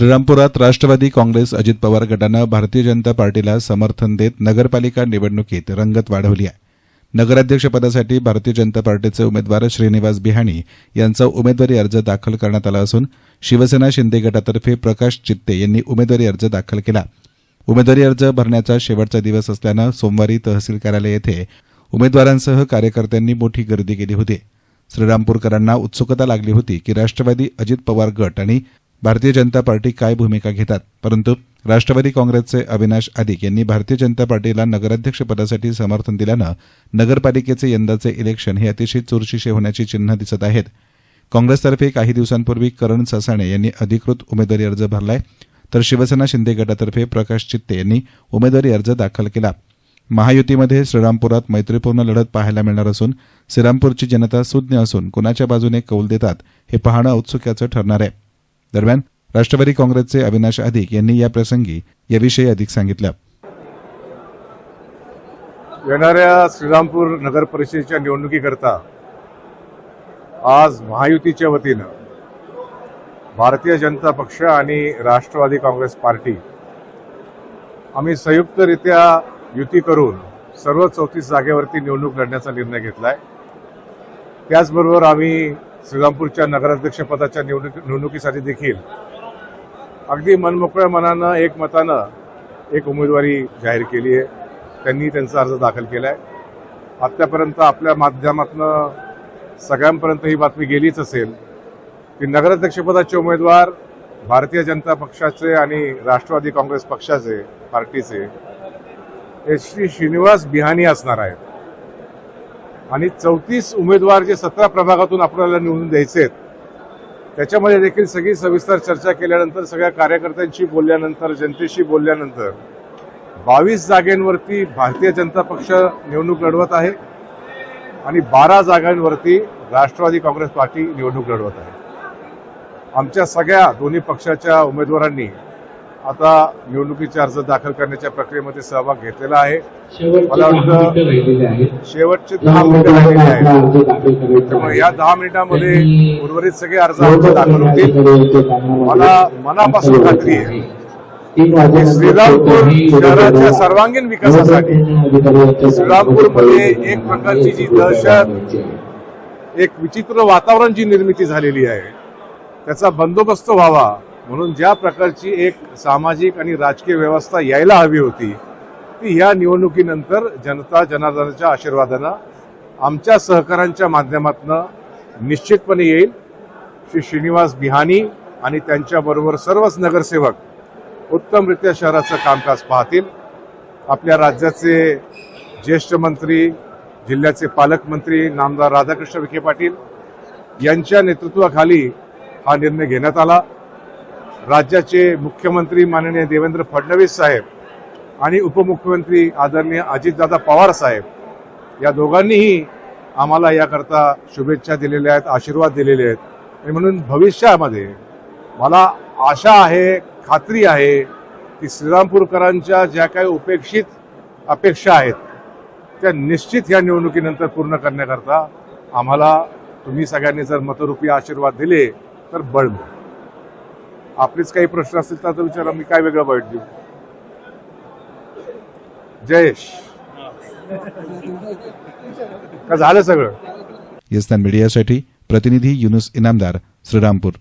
श्रीरामपुरात राष्ट्रवादी काँग्रेस अजित पवार गटानं भारतीय जनता पार्टीला समर्थन देत नगरपालिका निवडणुकीत रंगत वाढवली आहे. नगराध्यक्षपदासाठी भारतीय जनता पार्टीचे उमेदवार श्रीनिवास बिहाणी यांचा उमेदवारी अर्ज दाखल करण्यात आला असून शिवसेना शिंदे गटातर्फे प्रकाश चित्ते यांनी उमेदवारी अर्ज दाखल केला. उमेदवारी अर्ज भरण्याचा शेवटचा दिवस असल्यानं सोमवारी तहसील कार्यालय येथे उमेदवारांसह कार्यकर्त्यांनी मोठी गर्दी केली होती. श्रीरामपूरकरांना उत्सुकता लागली होती की राष्ट्रवादी अजित पवार गट आणि भारतीय जनता पार्टी काय भूमिका घेतात? परंतु राष्ट्रवादी काँग्रेसचे अविनाश आदिक यांनी भारतीय जनता पार्टीला नगराध्यक्षपदासाठी समर्थन दिल्यानं नगरपालिकेचे यंदाचे इलेक्शन हे अतिशय चुरशीचे होण्याची चिन्ह दिसत आहेत. काँग्रेसतर्फे काही दिवसांपूर्वी करण ससाणे यांनी अधिकृत उमेदवारी अर्ज भरलाय तर शिवसेना शिंदे गटातर्फे प्रकाश चित्ते यांनी उमेदवारी अर्ज दाखल केला. महायुतीमध्ये श्रीरामपुरात मैत्रीपूर्ण लढत पाहायला मिळणार असून श्रीरामपूरची जनता सुज्ञ असून कुणाच्या बाजूने कौल देतात हे पाहणं औत्सुक्याचं ठरणार आहे. दरम्यान राष्ट्रवादी काँग्रेसचे अविनाश अधिक यांनी या प्रसंगी याविषयी अधिक सांगितलं. येणाऱ्या श्रीरामपूर नगर परिषदेच्या निवडणुकीकरता आज महायुतीच्या वतीनं भारतीय जनता पक्ष आणि राष्ट्रवादी काँग्रेस पार्टी आम्ही संयुक्तरित्या युती करून सर्व चौतीस जागेवरती निवडणूक लढण्याचा निर्णय घेतलाय. त्याचबरोबर आम्ही श्रीरामपूरच्या नगराध्यक्षपदाच्या निवडणुक निवडणुकीसाठी देखील अगदी मनमोकळ्या मनानं एक मतानं एक उमेदवारी जाहीर केली आहे. त्यांनी त्यांचा अर्ज दाखल केलाय. आतापर्यंत आपल्या माध्यमातनं सगळ्यांपर्यंत ही बातमी गेलीच असेल की नगराध्यक्षपदाचे उमेदवार भारतीय जनता पक्षाचे आणि राष्ट्रवादी काँग्रेस पक्षाचे पार्टीचे हे श्री श्रीनिवास बिहानी असणार आहेत. आणि चौतीस उमेदवार जे सतरा प्रभागातून आपल्याला निवडून द्यायचे आहेत त्याच्यामध्ये देखील सगळी सविस्तर चर्चा केल्यानंतर सगळ्या कार्यकर्त्यांशी बोलल्यानंतर जनतेशी बोलल्यानंतर बावीस जागेंवरती भारतीय जनता पक्ष निवडणूक लढवत आहे आणि बारा जागांवरती राष्ट्रवादी काँग्रेस पार्टी निवडणूक लढवत आहे. आमच्या सगळ्या दोन्ही पक्षाच्या उमेदवारांनी आता निवडणुकीचे अर्ज दाखल करण्याच्या प्रक्रियेमध्ये सहभाग घेतलेला आहे. मला वाटतं शेवटचे दहा मिनिटं राहिलेली आहेत. त्यामुळे या दहा मिनिटांमध्ये उर्वरित सगळे अर्ज आमचे दाखल होतील. मला मनापासून खात्री आहे. की श्रीरामपूर शहराच्या सर्वांगीण विकासासाठी श्रीरामपूरमध्ये एक प्रकारची जी दहशत एक विचित्र वातावरण जी निर्मिती झालेली आहे त्याचा बंदोबस्त व्हावा. म्हणून ज्या प्रकारची एक सामाजिक आणि राजकीय व्यवस्था यायला हवी होती ती या निवडणुकीनंतर जनता जनार्दनाच्या आशीर्वादानं आमच्या सहकाऱ्यांच्या माध्यमातून निश्चितपणे येईल. श्री श्रीनिवास बिहानी आणि त्यांच्याबरोबर सर्वच नगरसेवक उत्तमरित्या शहराचं कामकाज पाहतील. आपल्या राज्याचे ज्येष्ठ मंत्री जिल्ह्याचे पालकमंत्री नामदार राधाकृष्ण विखे पाटील यांच्या नेतृत्वाखाली हा निर्णय घेण्यात आला. राज्याचे मुख्यमंत्री माननीय देवेंद्र फडणवीस साहेब आणि उपमुख्यमंत्री आदरणीय अजितदादा पवार साहेब या दोघांनीही आम्हाला याकरता शुभेच्छा दिलेल्या आहेत आशीर्वाद दिलेले आहेत. आणि म्हणून भविष्यामध्ये मला आशा आहे खात्री आहे की श्रीरामपूरकरांच्या ज्या काही उपेक्षित अपेक्षा आहेत त्या निश्चित या निवडणुकीनंतर पूर्ण करण्याकरता आम्हाला तुम्ही सगळ्यांनी जर मतरूपी आशीर्वाद दिले तर बळ मिळेल. आपलेच काही प्रश्न असतील तर विचारा मी काय वेगळं वाईट देऊ? जयेश. का झालं सगळं? यस्तान मीडियासाठी प्रतिनिधी युनुस इनामदार श्रीरामपूर